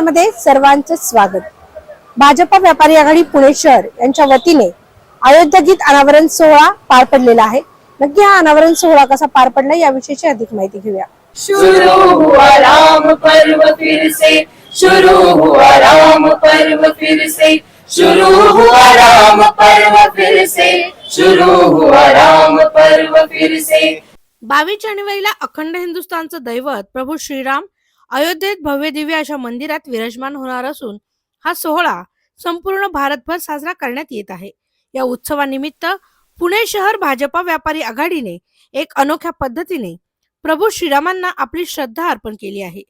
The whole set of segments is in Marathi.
बुलेटिनमध्ये सर्वांचे स्वागत. भाजपा व्यापारी आघाडी पुणे शहर यांच्या वतीने अयोध्या गीत अनावरण सोहळा पार पडलेला आहे. नक्की हा अनावरण सोहळा कसा पार पडला याविषयीची अधिक माहिती घेऊया. शुरू हुआ राम पर्व फिर से. शुरू हुआ राम पर्व फिर से. शुरू हुआ राम पर्व फिर से. शुरू हुआ राम पर्व फिर से. बावीस जानेवारीला अखंड हिंदुस्थानचं दैवत प्रभू श्रीराम अयोध्येत भव्य दिव्य अशा मंदिरात विराजमान होणार असून हा सोहळा संपूर्ण भारतभर साजरा करण्यात येत आहे. या उत्सवानिमित्त पुणे शहर भाजपा व्यापारी आघाडीने एक अनोख्या पद्धतीने प्रभू श्रीरामांना आपली श्रद्धा अर्पण केली आहे.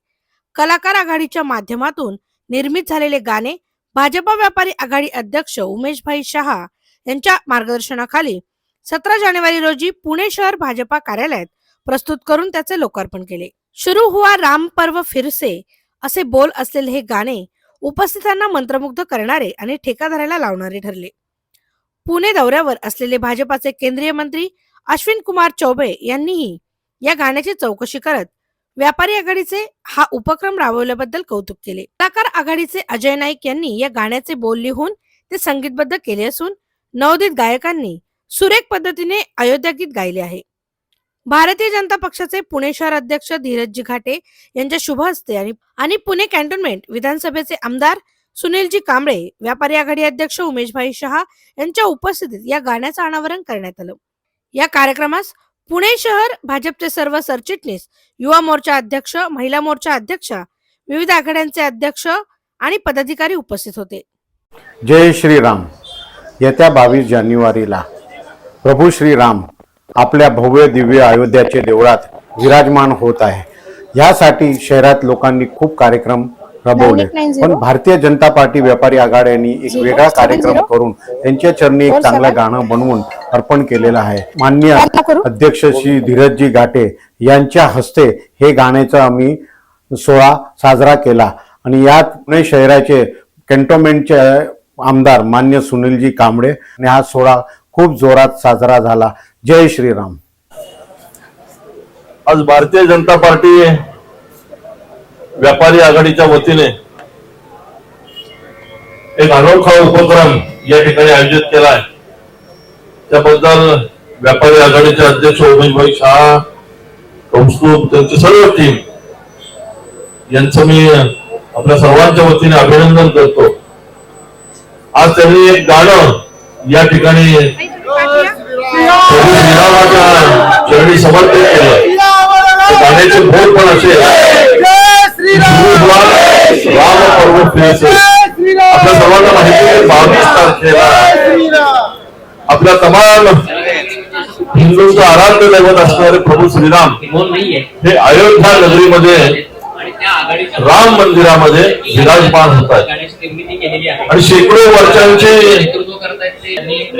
कलाकार आघाडीच्या माध्यमातून निर्मित झालेले गाणे भाजपा व्यापारी आघाडी अध्यक्ष उमेशभाई शहा यांच्या मार्गदर्शनाखाली सतरा जानेवारी रोजी पुणे शहर भाजपा कार्यालयात प्रस्तुत करून त्याचे लोकार्पण केले. शुरू हुआ राम पर्व फिरसे असे बोल असलेले हे गाणे उपस्थितांना मंत्रमुग्ध करणारे आणि ठेकादाराला लावणारे ठरले. पुणे दौऱ्यावर असलेले भाजपाचे केंद्रीय मंत्री अश्विन कुमार चौबे यांनीही या गाण्याची चौकशी करत व्यापारी आघाडीचे हा उपक्रम राबवल्याबद्दल कौतुक केले. कलाकार आघाडीचे अजय नाईक यांनी या गाण्याचे बोल लिहून ते संगीतबद्ध केले असून नवोदित गायकांनी सुरेख पद्धतीने अयोध्या गीत गायले आहे. भारतीय जनता पक्षाचे पुणे शहर अध्यक्ष धीरजजी घाटे यांच्या शुभ हस्ते आणि आणि पुणे कॅन्टोन्मेंट विधानसभेचे आमदार सुनीलजी कांबळे व्यापारी आघाडी अध्यक्ष उमेशभाई शहा यांच्या उपस्थितीत या गाण्याचं अनावरण करण्यात आलं. या कार्यक्रमास पुणे शहर भाजपचे सर्व सरचिटणीस युवा मोर्चा अध्यक्ष महिला मोर्चा अध्यक्ष विविध आघाड्यांचे अध्यक्ष आणि पदाधिकारी उपस्थित होते. जय श्रीराम. येत्या बावीस जानेवारीला प्रभू श्रीराम आपल्या भव्य दिव्य अयोध्याचे देवळात विराजमान होत आहे. यासाठी शहरात लोकांनी खूप कार्यक्रम राबवले 9890 पण भारतीय जनता पार्टी व्यापारी आघाड्यांनी एक वेगळा कार्यक्रम करून त्यांच्या चरणी एक चांगलं गाणं बनवून अर्पण केलेलं आहे. मान्य. अध्यक्ष श्री धीरजजी घाटे यांच्या हस्ते हे गाण्याचा आम्ही सोहळा साजरा केला. आणि यात पुणे शहराचे कॅन्टोन्मेंटचे आमदार मान्य सुनीलजी कांबळे आणि हा सोहळा खूप जोरात साजरा झाला. जय श्रीराम. आज भारतीय जनता पार्टी व्यापारी आघाडीच्या वतीने एक अनोखा उपक्रम या ठिकाणी आयोजित केला आहे. त्याबद्दल व्यापारी आघाडीचे अध्यक्ष उमेशभाई शहा कौस्तुभ त्यांची सर्व टीम यांचं मी आपल्या सर्वांच्या वतीने अभिनंदन करतो. आज त्यांनी एक गाणं या ठिकाणी प्रभू श्रीरामाच्या चरणी समर्पित केलं. गाण्याचे बोल पण असे राम आपल्या सर्वांना माहिती आहे बावीस तारखेला आपल्या तमाम हिंदूंचं आराध्य दैवत असणारे प्रभू श्रीराम हे अयोध्या नगरीमध्ये आणि त्या आघाडीच्या राम मंदिरामध्ये विराजमान होत आहेत आणि शेकडो वर्षांची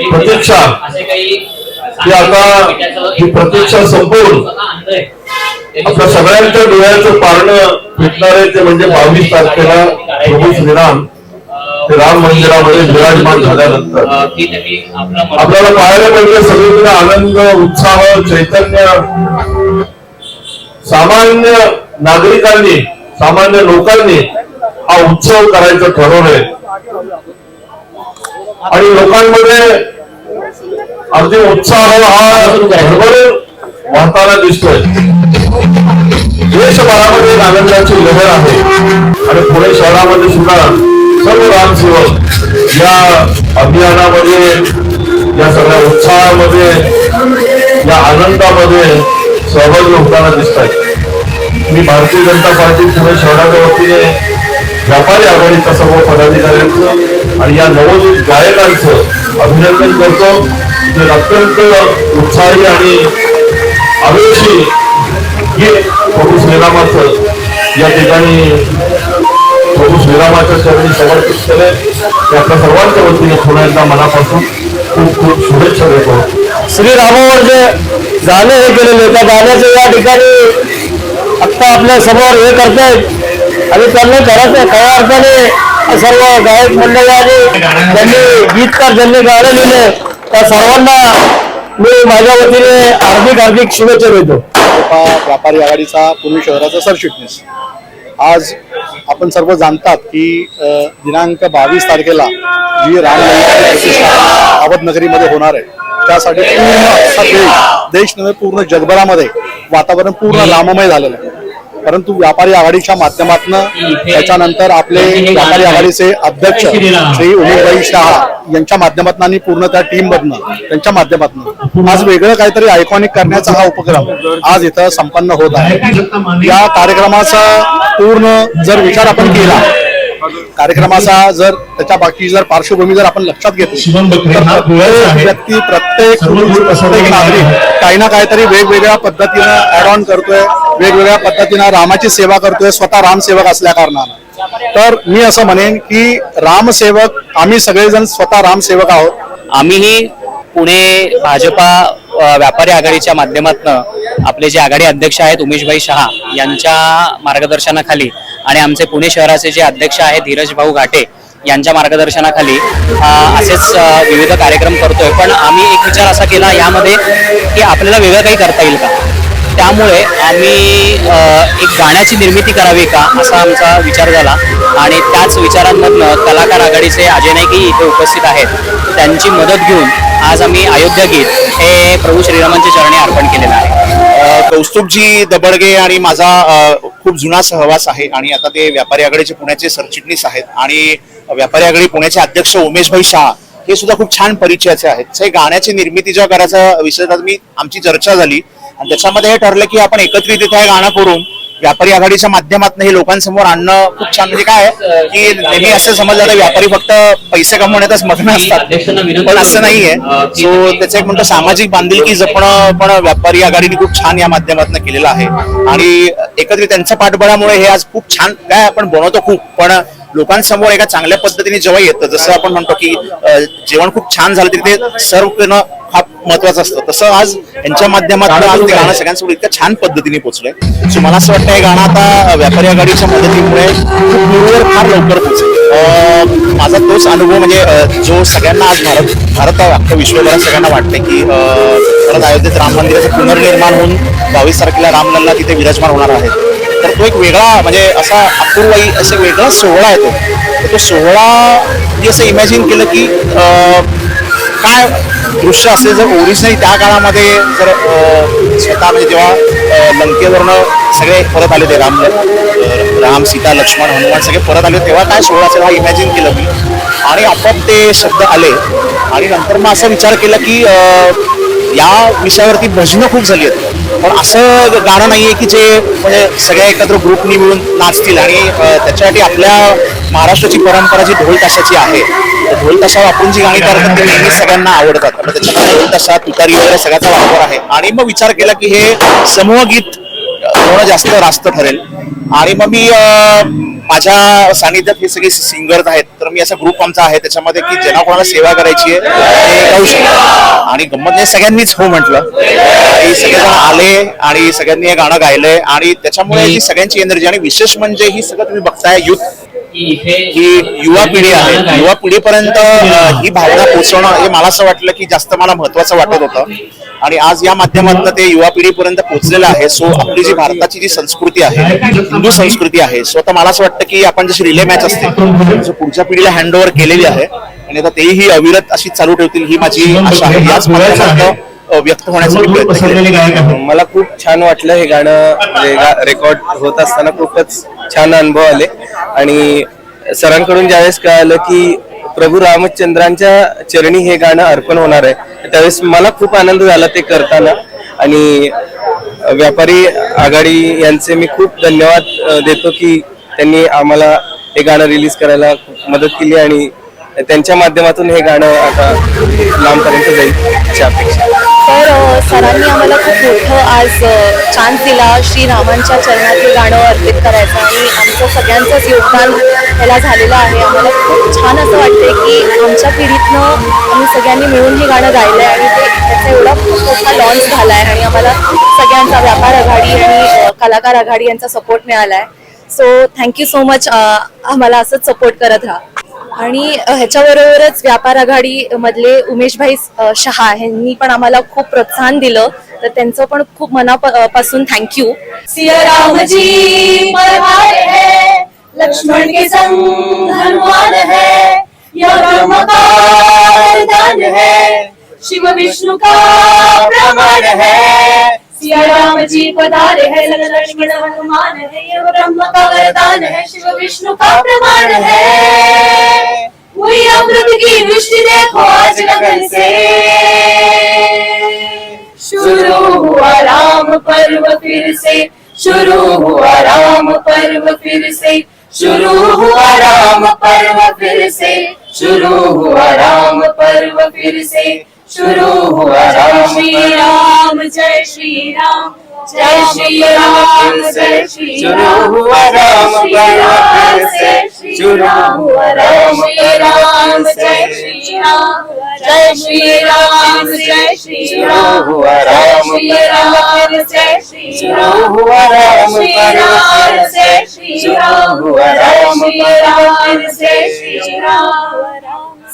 प्रतीक्षा. ही आता ही प्रतीक्षा संपवून आपल्या सगळ्यांच्या डोळ्याचं पारणं भेटणारे ते म्हणजे बावीस तारखेला प्रभू श्रीराम. ते राम मंदिरामध्ये विराजमान झाल्यानंतर. आपल्याला पाहायला मिळते सगळीकडे आनंद उत्साह चैतन्य. सामान्य नागरिकांनी सामान्य लोकांनी हा उत्सव करायचं ठरवलंय. आणि लोकांमध्ये अगदी उत्साह हा भरभरून वाहताना दिसतोय. देशभरामध्ये आनंदाची लहर आहे. आणि पुणे शहरामध्ये सुद्धा सर्व रामसेवक या अभियानामध्ये या सगळ्या उत्साहामध्ये या आनंदामध्ये सहभागी होताना दिसत आहेत मी भारतीय जनता पार्टी पुणे शहराच्या वतीने व्यापारी आघाडीचा सर्व पदाधिकाऱ्यांचं आणि या नवोदित गायकांचं अभिनंदन करतो. ते अत्यंत उत्साही आणि आवेशी गीत प्रभू श्रीरामाचं या ठिकाणी प्रभू श्रीरामाच्या चरणी समर्पित केले त्याच्या सर्वांच्या वतीने पुन्हा एकदा मनापासून खूप खूप शुभेच्छा देतो. श्रीरामावर जे गाणे हे केलेले त्या गाण्याचे या ठिकाणी आत्ता आपल्यासमोर हे करतायत. आणि त्यांना घराच्या खऱ्या अर्थाने सर्व गायक मंडळी आणि त्यांनी गीतकार ज्यांनी गाणं लिहिले त्या सर्वांना मी माझ्या वतीने हार्दिक हार्दिक शुभेच्छा देतो. व्यापारी आघाडीचा पुणे शहराचा सरचिटणीस. आज आपण सर्व जाणतात की दिनांक बावीस तारखेला जी रामलल्ला प्रतिष्ठा अहमदनगरीमध्ये होणार आहे. त्यासाठी पूर्ण देश नव्हे पूर्ण जगभरामध्ये वातावरण पूर्ण राममय झालेलं आहे. परंतु व्यापारी आघाडीच्या माध्यमातून त्याच्यानंतर आपले व्यापारी आघाडीचे अध्यक्ष श्री उमेशभाई शहा यांच्या माध्यमातून आणि पूर्ण त्या टीम मधनं त्यांच्या माध्यमातून. आज वेगळं काहीतरी आयकॉनिक करण्याचा हा उपक्रम आज इथं संपन्न होत आहे. या कार्यक्रमाचा पूर्ण जर विचार आपण केला कार्यक्रमाचा जर त्याच्या बाकी जर पार्श्वभूमी जर आपण लक्षात घेतली तर प्रत्येक व्यक्ती प्रत्येक प्रत्येक नागरिक काही ना काहीतरी वेगवेगळ्या पद्धतीनं ऍड ऑन करतोय वेगवेगळ्या पद्धतीनं रामाची सेवा करतोय स्वतः रामसेवक असल्या कारणानं. तर मी असं म्हणेन की रामसेवक आम्ही सगळेजण स्वतः रामसेवक आहोत. आम्हीही पुणे भाजपा व्यापारी आघाडीच्या माध्यमातून आपले जे आघाडी अध्यक्ष आहेत उमेशभाई शहा यांच्या मार्गदर्शनाखाली आणि आमचे पुणे शहराचे जे अध्यक्ष आहेत धीरज भाऊ घाटे यांच्या मार्गदर्शनाखाली असेच विविध कार्यक्रम करतोय. पण आम्ही एक विचार असा केला यामध्ये की आपल्याला वेगळं काही करता येईल का? त्यामुळे आम्ही एक गाण्याची निर्मिती करावी का असा आमचा विचार झाला. आणि त्याच विचारांमधनं कलाकार आघाडीचे अजय नाईकही इथे उपस्थित आहेत. त्यांची मदत घेऊन आज आम्ही अयोध्या गीत हे प्रभू श्रीरामांच्या चरणी अर्पण केलेलं आहे. कौस्तुभजी दबडगे आणि माझा खूप जुना सहवास आहे आणि आता ते व्यापारी आघाडीचे पुण्याचे सरचिटणीस आहेत आणि व्यापारी आघाडी पुण्याचे अध्यक्ष उमेशभाई शहा हे सुद्धा खूप छान परिचयाचे आहेत. हे गाण्याची निर्मिती जेव्हा करायचा विषय मी आमची चर्चा झाली. आणि त्याच्यामध्ये हे ठरलं की आपण एकत्रित इथे गाणं करून व्यापारी आघाडीच्या माध्यमातून हे लोकांसमोर आणणं खूप छान. म्हणजे काय की नेहमी असं समजलं जातं व्यापारी फक्त पैसे कमवण्यातच मग्न असतात. पण असं नाहीये. सो त्याचं एक म्हणतो सामाजिक बांधिलकी जपणं पण व्यापारी आघाडीने खूप छान या माध्यमातून केलेलं आहे. आणि एकत्रित त्यांच्या पाठबळामुळे हे आज खूप छान काय आपण बनवतो खूप पण लोकांसमोर एका चांगल्या पद्धतीने जेव्हा येतं जसं आपण म्हणतो की जेवण खूप छान झालं तरी ते सर्व करणं हा महत्वाचं असतं. तसं आज यांच्या माध्यमातून आज ते गाणं सगळ्यांसमोर इतक्या छान पद्धतीने पोहोचलंय सो मला असं वाटतं हे गाणं आता व्यापारी आघाडीच्या मदतीमुळे खूप दूरवर फार लवकर पोहोचेल अं, माझा तोच अनुभव म्हणजे जो सगळ्यांना आज भारत भारत अख्ख्या विश्वभरात सगळ्यांना वाटते की परत अयोध्येत राम मंदिराचं पुनर्निर्माण होऊन बावीस तारखेला रामलल्ला तिथे विराजमान होणार आहे. तर तो एक वेगळा म्हणजे असा अपूर्वाई असं वेगळा सोहळा आहे तो. तो सोहळा म्हणजे असं इमॅजिन केलं की काय दृश्य असेल जर ओरिजिनल त्या काळामध्ये जर स्वतः म्हणजे जेव्हा लंकेवरनं सगळे परत आले होते राम राम सीता लक्ष्मण हनुमान सगळे परत आले तेव्हा काय सोहळा असेल हा इमॅजिन केलं मी. आणि आपोआप ते शब्द आले. आणि नंतर मग असा विचार केला की या विषयावरती भजनं खूप झाली आहेत. पण असं गाणं नाहीये की जे म्हणजे सगळ्या एकत्र ग्रुपनी मिळून नाचतील. आणि त्याच्यासाठी आपल्या महाराष्ट्राची परंपरा जी ढोल ताशाची आहे तर ढोल ताशा वापरून जी गाणी करतात ते नेहमी सगळ्यांना आवडतात. मग त्याच्यामध्ये ढोल ताशा तुतारी वगैरे सगळ्याचा वापर आहे. आणि मग विचार केला की हे समूह गीत होणं जास्त रास्त ठरेल. आणि मग मी माझ्या सानिध्यात हे सगळे सिंगर्स आहेत तर मी असा ग्रुप आमचा आहे त्याच्यामध्ये की ज्यांना कोणाला सेवा करायची आहे ते गाऊ शकतात आणि गंमत म्हणजे सगळ्यांनीच हो म्हटलं. आणि सगळेजण आले आणि सगळ्यांनी हे गाणं गायलंय आणि त्याच्यामुळे ही सगळ्यांची एनर्जी आणि विशेष म्हणजे ही सगळं तुम्ही बघताय युथ ही युवा पिढी आहे. युवा पिढीपर्यंत ही भावना पोहोचवणं हे मला असं वाटलं की जास्त मला महत्वाचं वाटत होतं. आणि आज या माध्यमातून ते युवा पिढीपर्यंत पोहोचलेलं आहे. सो आपली जी भारताची जी संस्कृती आहे हिंदू संस्कृती आहे सो आता मला असं वाटतं की आपण जशी रिले मॅच असते तसं पुढच्या पिढीला हँड ओव्हर केलेली आहे आणि आता तेही ही अविरत अशी चालू ठेवतील ही माझी आशा आहे. याच अं, व्यक्त होण्याचा मी प्रयत्न मला खूप छान वाटलं हे गाणं रेकॉर्ड होत असताना खूपच छान अनुभव आले. आणि सरांकडून ज्यावेळेस कळालं की प्रभू रामचंद्रांच्या चरणी हे गाणं अर्पण होणार आहे त्यावेळेस मला खूप आनंद झाला ते करताना. आणि व्यापारी आघाडी यांचे मी खूप धन्यवाद देतो की त्यांनी आम्हाला हे गाणं रिलीज करायला खूप मदत केली आणि त्यांच्या माध्यमातून हे गाणं आता लांबपर्यंत जाईल अशी अपेक्षा. तर सरांनी आम्हाला खूप मोठं आज चान्स दिला. श्रीरामांच्या चरणात गाणं अर्पित करायचं आणि आमचं सगळ्यांचंच योगदान याला झालेलं आहे. आम्हाला खूप छान असं वाटते की आमच्या पिढीतनं आम्ही सगळ्यांनी मिळून हे गाणं गायलं आहे आणि ते त्याचा एवढा खूप मोठा लॉन्च झाला आहे आणि आम्हाला सगळ्यांचा व्यापार आघाडी आणि कलाकार आघाडी यांचा सपोर्ट मिळाला आहे सो थँक्यू सो मच आम्हाला असंच सपोर्ट करत राहा. आणि ह्याच्याबरोबरच व्यापार आघाडी मधले उमेशभाई शहा यांनी पण आम्हाला खूप प्रोत्साहन दिलं. तर त्यांचं पण खूप मनापासून थँक्यू सिया लक्ष्मण के संग हनुमान है यह ब्रह्म का वरदान है शिव विष्णु का प्रमाण है। सिया राम जी पधारे है लक्ष्मण हनुमान है यह ब्रह्म का वरदान है शिव विष्णु का प्रमाण है वही अमृत की वृष्टि देखो आज लगन से शुरू हुआ राम पर्व फिर से, शुरू हुआ राम पर्व फिर से, शुरू हुआ राम पर्व फिर से, शुरू हुआ राम पर्व फिर से। शुरू हुआ राम श्री राम जय श्री राम जय श्री राम जय श्री राम हुआ राम पर्व फिर से शुरू हुआ राम श्री राम जय श्री राम जय श्री राम जय श्री राम हुआ राम श्री राम जय श्री राम हुआ राम श्री राम जय श्री राम हुआ राम श्री राम जय श्री राम